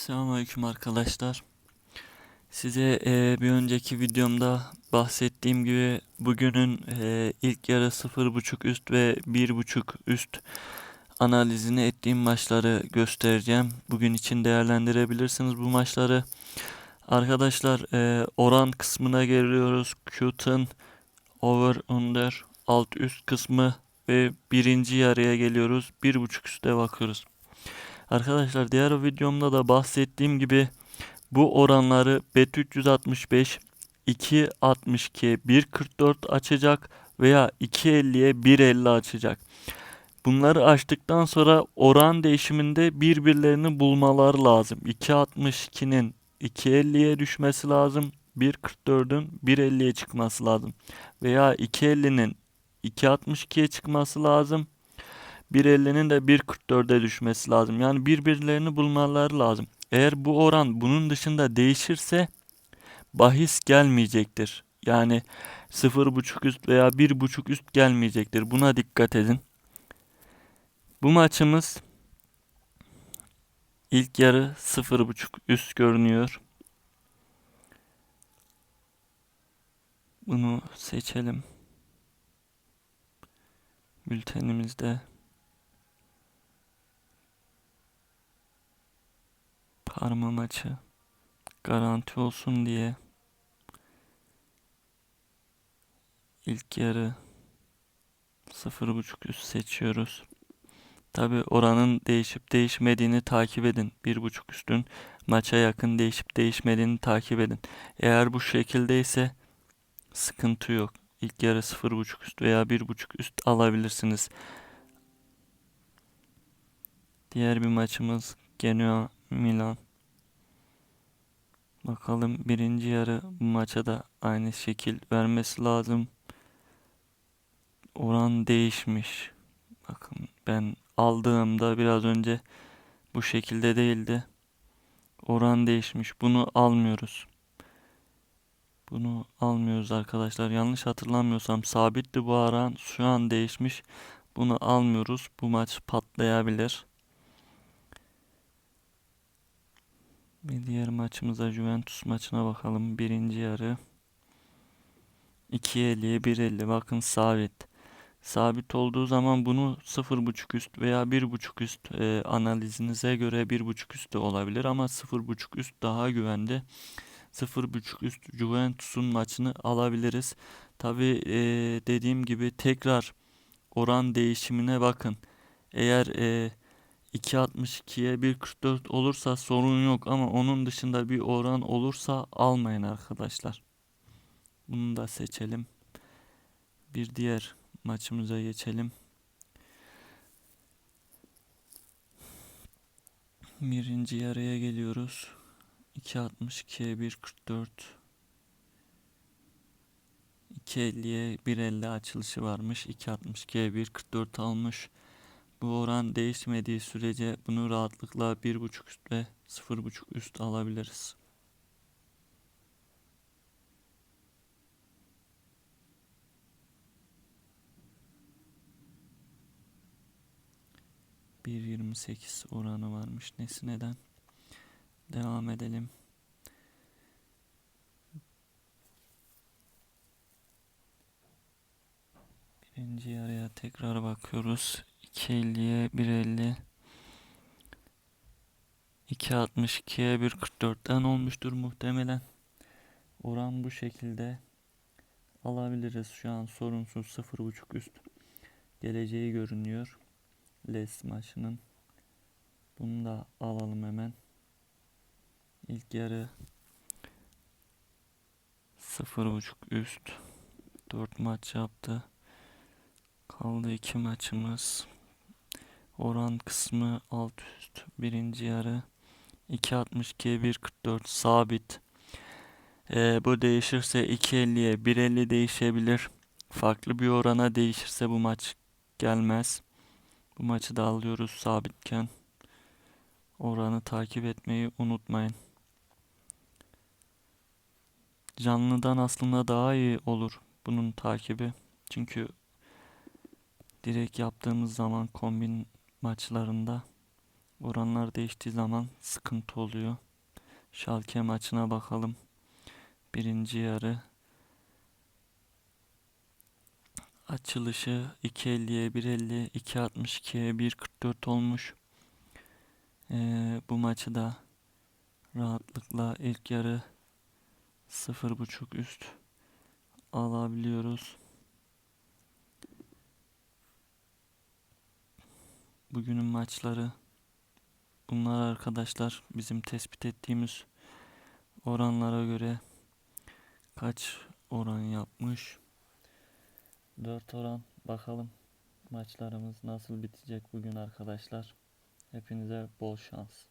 Selamünaleyküm arkadaşlar. Size e, bir önceki videomda bahsettiğim gibi bugünün e, ilk yarı 0.5 üst ve 1.5 üst analizini ettiğim maçları göstereceğim. Bugün için değerlendirebilirsiniz bu maçları. Arkadaşlar e, oran kısmına geliyoruz. Q'tun over under alt üst kısmı ve birinci yarıya geliyoruz. 1.5 üste bakıyoruz. Arkadaşlar diğer videomda da bahsettiğim gibi bu oranları Bet365 2.62'ye 1.44 açacak veya 2.50'ye 1.50 açacak. Bunları açtıktan sonra oran değişiminde birbirlerini bulmaları lazım. 2.62'nin 2.50'ye düşmesi lazım. 1.44'ün 1.50'ye çıkması lazım. Veya 2.50'nin 2.62'ye çıkması lazım. 1.50'nin de 1.44'e düşmesi lazım. Yani birbirlerini bulmaları lazım. Eğer bu oran bunun dışında değişirse bahis gelmeyecektir. Yani 0.5 üst veya 1.5 üst gelmeyecektir. Buna dikkat edin. Bu maçımız ilk yarı 0.5 üst görünüyor. Bunu seçelim. Bültenimizde Parma maçı garanti olsun diye ilk yarı 0.5 üst seçiyoruz. Tabi oranın değişip değişmediğini takip edin. 1.5 üstün maça yakın değişip değişmediğini takip edin. Eğer bu şekilde ise sıkıntı yok. İlk yarı 0.5 üst veya 1.5 üst alabilirsiniz. Diğer bir maçımız Genoa Milan. Bakalım birinci yarı bu maça da aynı şekil vermesi lazım. Oran değişmiş. Bakın ben aldığımda biraz önce bu şekilde değildi. Oran değişmiş. Bunu almıyoruz. Bunu almıyoruz arkadaşlar. Yanlış hatırlamıyorsam sabitti bu oran. Şu an değişmiş. Bunu almıyoruz. Bu maç patlayabilir. Bir diğer maçımıza Juventus maçına bakalım. Birinci yarı. 2.50'ye 1.50 bakın sabit. Sabit olduğu zaman bunu 0.5 üst veya 1.5 üst e, analizinize göre 1.5 üst de olabilir ama 0.5 üst daha güvende. 0.5 üst Juventus'un maçını alabiliriz. Tabi e, dediğim gibi tekrar oran değişimine bakın. Eğer e, 2.62'ye 1.44 olursa sorun yok ama onun dışında bir oran olursa almayın arkadaşlar. Bunu da seçelim. Bir diğer maçımıza geçelim. Birinci yarıya geliyoruz. 2.62'ye 1.44 2.50'ye 1.50 açılışı varmış. 2.62'ye 1.44 almış. Bu oran değişmediği sürece bunu rahatlıkla 1.5 üst ve 0.5 üst alabiliriz. Bir yirmi sekiz oranı varmış. Nesi neden? Devam edelim. Birinci yarıya tekrar bakıyoruz. 2.50'ye 1.50 2.62'ye 1.44'ten olmuştur muhtemelen. Oran bu şekilde alabiliriz şu an sorunsuz 0.5 üst geleceği görünüyor. Les maçının. Bunu da alalım hemen. İlk yarı 0.5 üst 4 maç yaptı. Kaldı iki maçımız. Oran kısmı alt üst. Birinci yarı. 2.62'ye 1.44 sabit. Ee, bu değişirse 2.50'ye 1.50 değişebilir. Farklı bir orana değişirse bu maç gelmez. Bu maçı da alıyoruz sabitken. Oranı takip etmeyi unutmayın. Canlıdan aslında daha iyi olur bunun takibi. Çünkü direkt yaptığımız zaman kombin maçlarında Oranlar değiştiği zaman sıkıntı oluyor. Schalke maçına bakalım. Birinci yarı açılışı 2.50'ye 1.50, 2.62'ye 1.44 olmuş. Ee, bu maçı da rahatlıkla ilk yarı 0.5 üst alabiliyoruz. Bugünün maçları bunlar arkadaşlar bizim tespit ettiğimiz oranlara göre kaç oran yapmış? 4 oran bakalım maçlarımız nasıl bitecek bugün arkadaşlar. Hepinize bol şans.